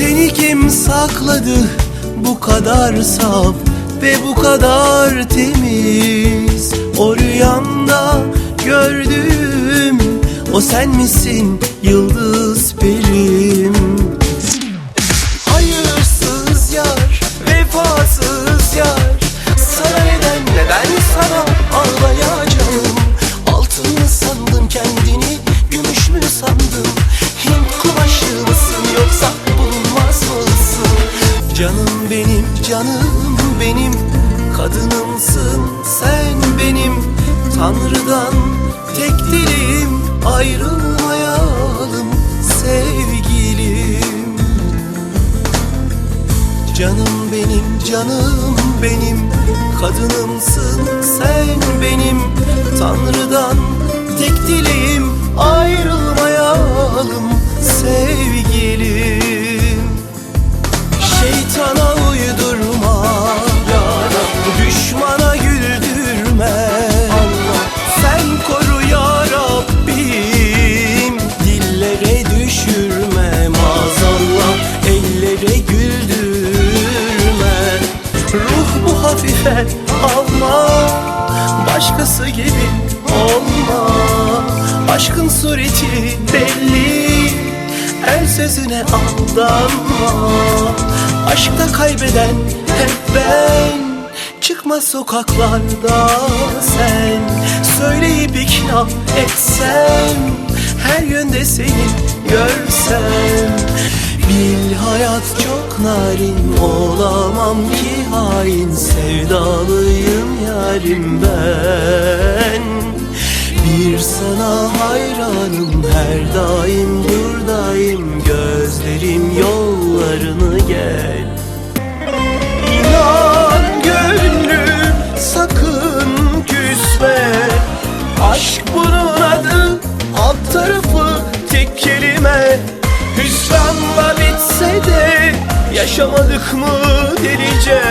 Seni kim sakladı? Bu kadar saf ve bu kadar temiz. O rüyamda gördüğüm o sen misin yıldız perim Canım benim, canım benim. Kadınımsın sen benim. Tanrı'dan tek dileğim Ayrılmayalım sevgilim. Canım benim, canım benim. Kadınımsın sen benim. Tanrı'dan tek dileğim hafife alma Başkası gibi olma Aşkın sureti belli her sözüne aldanma Aşkta kaybeden hep ben Çıkma sokaklarda sen. Söyleyip ikna etsem Her yönde seni görsem Bil hayat çok narin Olamam ki hain. Sevdalıyım yarim ben. Bir sana hayranım her daim buradayım yaşamadık mı delice?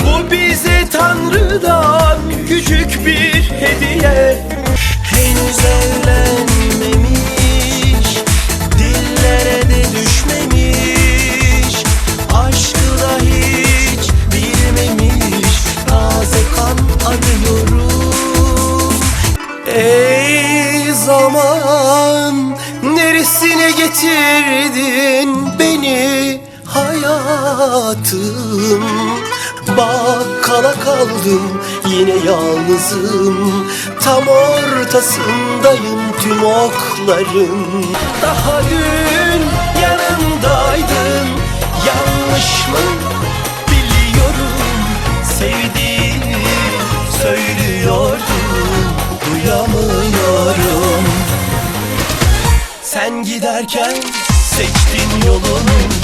Bu bize Tanrı'dan küçük bir hediye. Henüz evlenmemiş Dillere de düşmemiş. Aşkı da hiç bilmemiş Taze kan arıyorum Ey zaman Neresine getirdin beni hayatım. Bak kala kaldım yine yalnızım. Tam ortasındayım tüm okların Daha dün yanımdaydın. Yanlış mı biliyorum? Sevdiğini söylüyordum Duyamıyorum. Sen giderken seçtin yolunu